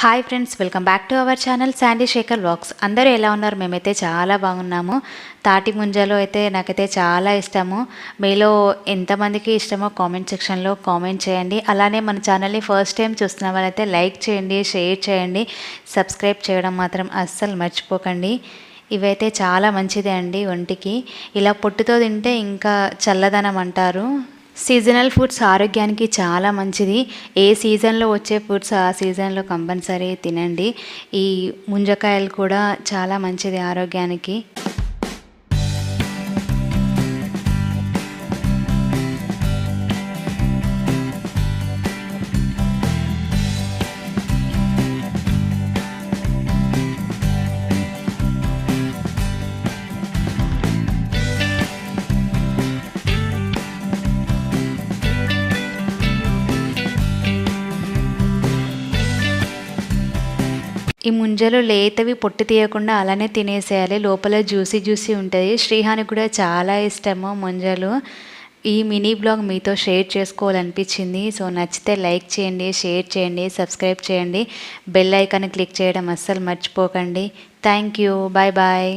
Hi friends welcome back to our channel Sandy Shekhar vlogs అందరూ ఎలా ఉన్నారు? మేమైతే చాలా బాగున్నాము. తాటి ముంజలు అయితే నాకైతే చాలా ఇష్టము. మీలో ఎంతమందికి ఇష్టమో కామెంట్ సెక్షన్లో కామెంట్ చేయండి. అలానే మన ఛానల్ని ఫస్ట్ టైం చూస్తున్న వాళ్ళైతే లైక్ చేయండి షేర్ చేయండి. సబ్స్క్రైబ్ చేయడం మాత్రం అస్సలు మర్చిపోకండి. ఇవైతే చాలా మంచిదే అండి ఒంటికి. ఇలా పొట్టుతో తింటే ఇంకా చల్లదనం అంటారు. సీజనల్ ఫుడ్స్ ఆరోగ్యానికి చాలా మంచిది. ఏ సీజన్లో వచ్చే ఫుడ్స్ ఆ సీజన్లో కంపల్సరీ తినండి. ఈ ముంజకాయలు కూడా చాలా మంచిది ఆరోగ్యానికి. ఈ ముంజలు లేతవి పొట్టు తీయకుండా అలానే తినేసేయాలి. లోపల జ్యూసీ జ్యూసీ ఉంటుంది. శ్రీహానికి కూడా చాలా ఇష్టము ముంజలు. ఈ మినీ బ్లాగ్ మీతో షేర్ చేసుకోవాలనిపించింది. సో నచ్చితే లైక్ చేయండి షేర్ చేయండి సబ్స్క్రైబ్ చేయండి. బెల్ ఐకాన్ క్లిక్ చేయడం అస్సలు మర్చిపోకండి. Thank you. Bye bye.